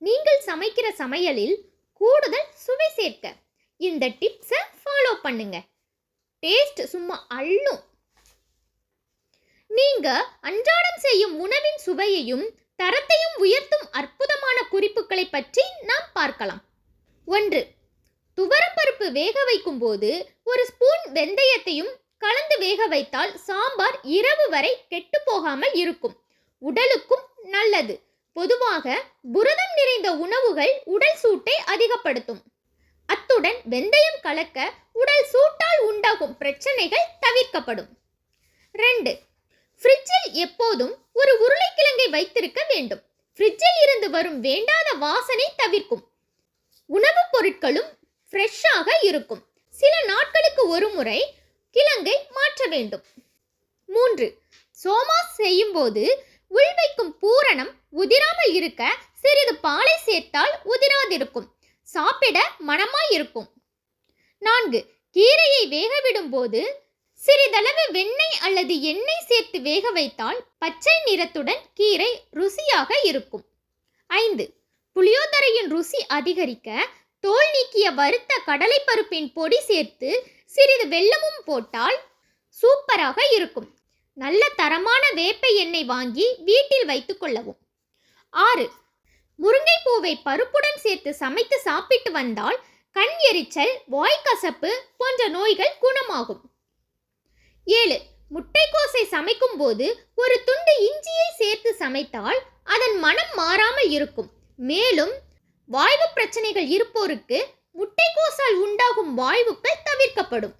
நீங்கள் சமைக்கிற சமையலில் கூடுதல் சுவை சேர்க்க. இந்த டிப்ஸை ஃபாலோ பண்ணுங்க. டேஸ்ட் சும்மா அள்ளும். நீங்க அன்றாடம் செய்யும் உணவின் சுவையையும் தரத்தையும் உயர்த்தும் அற்புதமான குறிப்புகளை பற்றி நாம் பார்க்கலாம். ஒன்று துவரப்பருப்பு வேக வைக்கும் போது ஒரு ஸ்பூன் வெந்தயத்தையும் கலந்து வேக வைத்தால் சாம்பார் இரவு வரை கெட்டு போகாமல் இருக்கும். உடலுக்கும் நல்லது. பொதுவாக புரதம் நிறைந்த உணவுகள் உடல் சூட்டை அதிகப்படுத்தும். அத்துடன் வெந்தயம் கலக்க உடல் சூட்டால் உண்டாகும் பிரச்சனைகள் தவிர்க்கப்படும். ரெண்டு ஃப்ரிட்ஜில் எப்போதும் ஒரு உருளைக்கிழங்கை வைத்திருக்க வேண்டும். ஃப்ரிட்ஜில் இருந்து வரும் வேண்டாத வாசனை தவிர்க்கும். உணவுப் பொருட்களும் ஃப்ரெஷ்ஷாக இருக்கும். சில நாட்களுக்கு ஒரு முறை கிழங்கை மாற்ற வேண்டும். மூன்று சோமாஸ் செய்யும்போது உள்வைக்கும் பூரணம் உதிராமல் இருக்க சிறிது பாலை சேர்த்தால் உதிராதிருக்கும். சாப்பிட மணமாய் இருக்கும் நான்கு கீரையை வேக விடும்போது சிறிதளவு வெண்ணெய் அல்லது எண்ணெய் சேர்த்து வேக வைத்தால் பச்சை நிறத்துடன் கீரை ருசியாக இருக்கும். ஐந்து புளியோதரையின் ருசி அதிகரிக்க தோல் நீக்கிய வறுத்த கடலைப்பருப்பின் பொடி சேர்த்து சிறிது வெல்லமும் போட்டால் சூப்பராக இருக்கும். நல்ல தரமான வேப்ப எண்ணெய் வாங்கி வீட்டில் வைத்துக் கொள்ளவும். ஆறு முருங்கைப்பூவை பருப்புடன் சேர்த்து சமைத்து சாப்பிட்டு வந்தால் கண் எரிச்சல் வாய்க்கசப்பு போன்ற நோய்கள் குணமாகும். ஏழு முட்டைக்கோசை சமைக்கும் போது ஒரு துண்டு இஞ்சியை சேர்த்து சமைத்தால் அதன் மனம் மாறாமல் இருக்கும். மேலும் வாய்வு பிரச்சனைகள் இருப்போருக்கு முட்டைக்கோசால் உண்டாகும் வாய்வுகள் தவிர்க்கப்படும்.